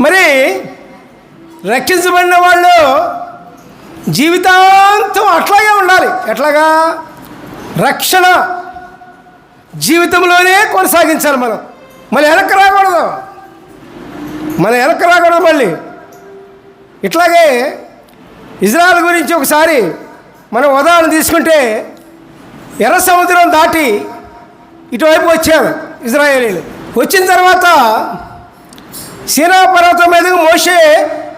మరి రక్షించబడిన వాళ్ళు జీవితాంతం అట్లాగే ఉండాలి. ఎట్లాగా? రక్షణ జీవితంలోనే కొనసాగించాలి మనం. మళ్ళీ వెనక్కి రాకూడదు. మనం వెనక్కి రాకూడదు మళ్ళీ. ఇట్లాగే ఇజ్రాయల్ గురించి ఒకసారి మనం ఉదాహరణ తీసుకుంటే ఎర్ర సముద్రం దాటి ఇటువైపు వచ్చారు ఇజ్రాయేలీలు. వచ్చిన తర్వాత సీనా పర్వతం మీదకి మోసే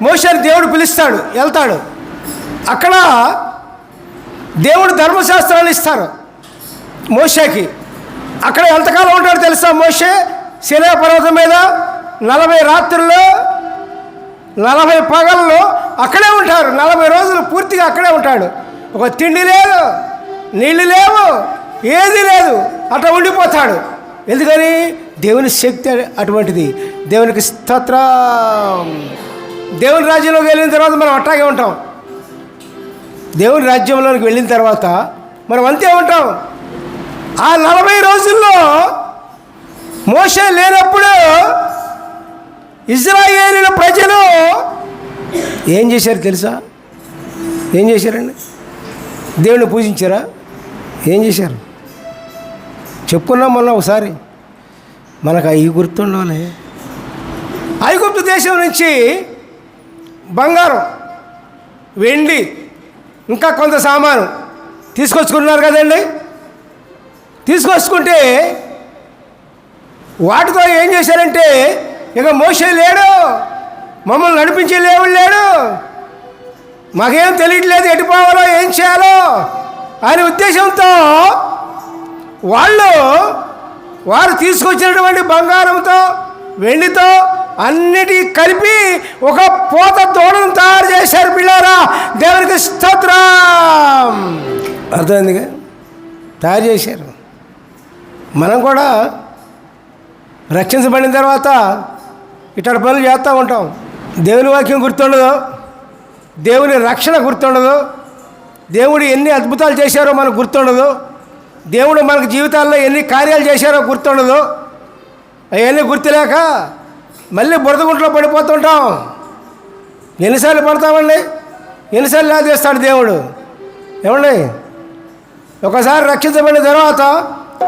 మోషేని దేవుడు పిలుస్తాడు వెళ్తాడు. అక్కడ దేవుడు ధర్మశాస్త్రాన్ని ఇస్తారు మోసేకి అక్కడ ఎంతకాలం ఉంటాడు తెలుసా మోషే? సీనా పర్వతం మీద నలభై రాత్రుల్లో నలభై పగల్లో అక్కడే ఉంటారు నలభై రోజులు పూర్తిగా అక్కడే ఉంటాడు. ఒక తిండి లేదు నీళ్ళు లేవు ఏది లేదు. అట్లా ఉండిపోతాడు. ఎందుకని? దేవుని శక్తి అటువంటిది. దేవునికి స్తోత్ర. దేవుని రాజ్యంలోకి వెళ్ళిన తర్వాత మనం అట్టాగే ఉంటాం. దేవుని రాజ్యంలోకి వెళ్ళిన తర్వాత మనం అంతే ఉంటాం. ఆ నలభై రోజుల్లో మోస లేనప్పుడు ఇజ్రాయేలీల ప్రజలు ఏం చేశారు తెలుసా? ఏం చేశారండి? దేవుని పూజించారా? ఏం చేశారు? చెప్పుకున్నాం మొన్న ఒకసారి. మనకు అవి గుర్తుండాలి ఐగుప్తు దేశం నుంచి బంగారం వెండి ఇంకా కొంత సామాను తీసుకొచ్చుకున్నారు కదండి. తీసుకొచ్చుకుంటే వాటితో ఏం చేశారంటే ఇక మోసే లేడు మమ్మల్ని నడిపించే లేవు లేడు. మాకేం తెలియట్లేదు ఎటు పోవాలో ఏం చేయాలో అనే ఉద్దేశంతో వాళ్ళు వారు తీసుకొచ్చినటువంటి బంగారంతో వెండితో అన్నిటి కలిపి ఒక పోత తోడను తయారు చేశారు పిల్లారా. దేవునికి స్తోత్రం. అర్థమైందిగా? తయారు చేశారు. మనం కూడా రక్షించబడిన తర్వాత ఇట్లాంటి పనులు చేస్తూ ఉంటాం. దేవుని వాక్యం గుర్తుండదు. దేవుని రక్షణ గుర్తుండదు. దేవుడు ఎన్ని అద్భుతాలు చేశారో మనకు గుర్తుండదు. దేవుడు మనకు జీవితాల్లో ఎన్ని కార్యాలు చేశారో గుర్తుండదు. అవన్నీ గుర్తులేక మళ్ళీ బురదగుంట్లో పడిపోతుంటాం. ఎన్నిసార్లు పడతామండి? ఎన్నిసార్లు లాదేస్తాడు దేవుడు? ఏమండి? ఒకసారి రక్షించబడిన తర్వాత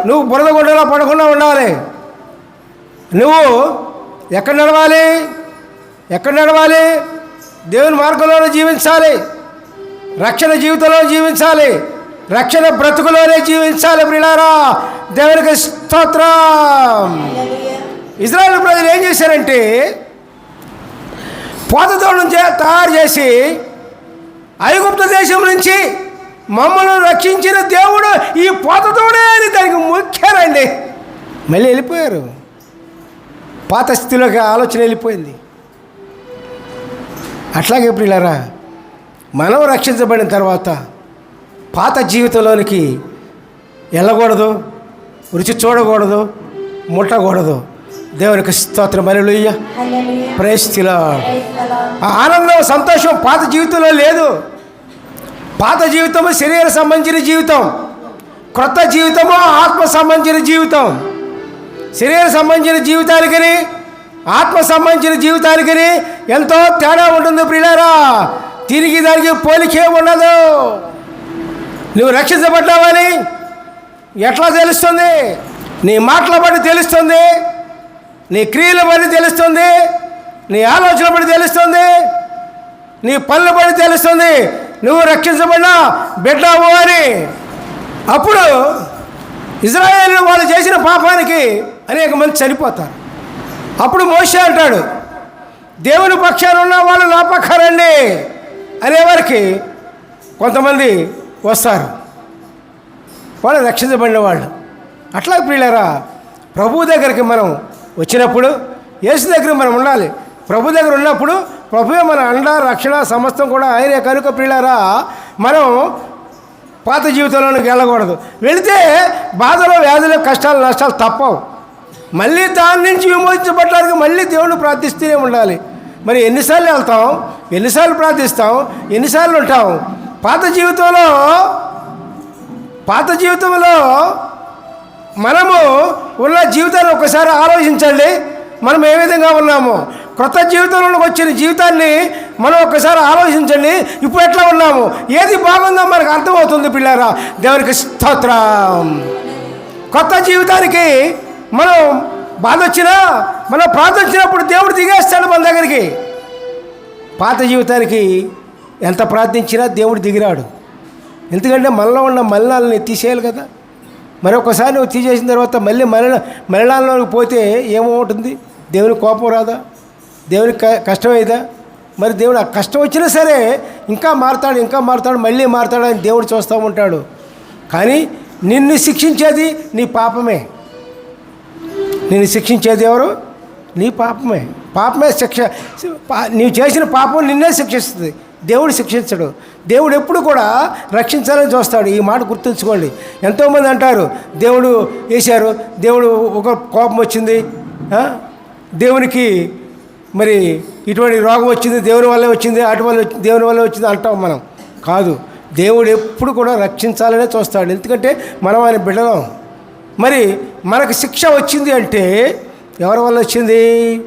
నువ్వు బురదగుండలో పడకుండా ఉండాలి. నువ్వు ఎక్కడ నడవాలి? ఎక్కడ నడవాలి? దేవుని మార్గంలోనే జీవించాలి. రక్షణ జీవితంలో జీవించాలి. రక్షణ బ్రతుకులోనే జీవించాలి ప్రిలారా. దేవునికి స్తోత్రం. ఇజ్రాయెల్ ప్రజలు ఏం చేశారంటే పోతతోడం తయారు చేసి ఐగుప్త దేశం నుంచి మమ్మల్ని రక్షించిన దేవుడు ఈ పోతతోడే అని దానికి ముఖ్యారండి మళ్ళీ వెళ్ళిపోయారు. పాత స్థితిలోకి ఆలోచన వెళ్ళిపోయింది. అట్లాగే ప్రియులారా మనం రక్షించబడిన తర్వాత పాత జీవితంలోనికి వెళ్ళకూడదు రుచి చూడకూడదు ముట్టకూడదు. దేవునికి స్తోత్రం. అలెలుయ్య ప్రేస్తిలా ఆ ఆనందం సంతోషం పాత జీవితంలో లేదు. పాత జీవితము శరీర సంబంధించిన జీవితం క్రొత్త జీవితము ఆత్మ సంబంధించిన జీవితం. శరీర సంబంధించిన జీవితానికి ఆత్మ సంబంధించిన జీవితానికి ఎంతో తేడా ఉంటుంది ప్రియులారా. తిరిగి దానికి పోలికే ఉండదు. నువ్వు రక్షించబడ్డావని ఎట్లా తెలుస్తుంది? నీ మాటల బట్టి తెలుస్తుంది. నీ క్రియల బట్టి తెలుస్తుంది. నీ ఆలోచన బట్టి తెలుస్తుంది. నీ పనుల బట్టి తెలుస్తుంది. నువ్వు రక్షించబడినా బిడ్డావు అని. అప్పుడు ఇజ్రాయేల్ వాళ్ళు చేసిన పాపానికి అనేక మంది చనిపోతారు. అప్పుడు మోసే అంటాడు దేవుని పక్షాన ఉన్న వాళ్ళు నా పక్షారండి అనేవారికి కొంతమంది వస్తారు. వాళ్ళు రక్షించబడిన వాళ్ళు. అట్లా ప్రియులరా ప్రభు దగ్గరికి మనం వచ్చినప్పుడు యేసు దగ్గర మనం ఉండాలి. ప్రభు దగ్గర ఉన్నప్పుడు ప్రభువే మన అండ రక్షణ సమస్తం కూడా ఆయనే. కనుక ప్రియులారా మనం పాత జీవితంలోనికి వెళ్ళకూడదు వెళితే బాధలు వ్యాధులు కష్టాలు నష్టాలు తప్పవు. మళ్ళీ దాని నుంచి విమోచించబడడానికి మళ్ళీ దేవుని ప్రార్థిస్తూనే ఉండాలి. మరి ఎన్నిసార్లు వెళ్తాం? ఎన్నిసార్లు ప్రార్థిస్తాం? ఎన్నిసార్లు ఉంటాం? పాత జీవితంలో పాత జీవితంలో మనము ఉన్న జీవితాన్ని ఒకసారి ఆలోచించండి. మనం ఏ విధంగా ఉన్నాము? క్రొత్త జీవితంలోకి వచ్చిన జీవితాన్ని మనం ఒక్కసారి ఆలోచించండి. ఇప్పుడు ఎట్లా ఉన్నాము? ఏది బాగుందో మనకు అర్థమవుతుంది పిల్లారా. దేవునికి స్తోత్రం. కొత్త జీవితానికి మనం బాధ వచ్చినా మనం ప్రార్థించినప్పుడు దేవుడు దిగేస్తాడు మన దగ్గరికి. పాత జీవితానికి ఎంత ప్రార్థించినా దేవుడు దిగిరాడు. ఎందుకంటే మనలో ఉన్న మలినాలను తీసేయాలి కదా. మరొకసారి నువ్వు తీసేసిన తర్వాత మళ్ళీ మలిన మలినాల్లోకి పోతే ఏమవుతుంది? దేవుని కోపం రాదా? దేవుని క- కష్టమైదా మరి దేవుడు ఆ కష్టం వచ్చినా సరే ఇంకా మారుతాడు ఇంకా మారుతాడు మళ్ళీ మారుతాడు అని దేవుడు చూస్తూ ఉంటాడు. కానీ నిన్ను శిక్షించేది నీ పాపమే. నిన్ను శిక్షించేది ఎవరు? నీ పాపమే. పాపమే శిక్ష పా- నీవు చేసిన పాపం నిన్నే శిక్షిస్తుంది. దేవుడు శిక్షించడు. దేవుడు ఎప్పుడు కూడా రక్షించాలని చూస్తాడు. ఈ మాట గుర్తుంచుకోండి. ఎంతోమంది అంటారు దేవుడు వేశారు దేవుడు ఒక కోపం వచ్చింది దేవునికి మరి ఇటువంటి రోగం వచ్చింది దేవుని వల్లే వచ్చింది అటు వల్ల దేవుని వల్లే వచ్చింది అంటాం మనం. కాదు. దేవుడు ఎప్పుడు కూడా రక్షించాలనే చూస్తాడు. ఎందుకంటే మనం ఆయన బిడ్డలం. మరి మనకు శిక్ష వచ్చింది అంటే ఎవరి వల్ల వచ్చింది?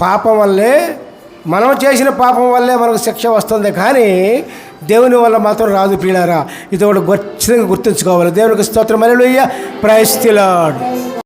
పాపం వల్లే మనం చేసిన పాపం వల్లే మనకు శిక్ష వస్తుంది కానీ దేవుని వల్ల మాత్రం రాదు పీడారా ఇది ఒకటి ఖచ్చితంగా గుర్తుంచుకోవాలి. దేవునికి స్తోత్రం. అలెలుయ్య ప్రైస్తిలాడు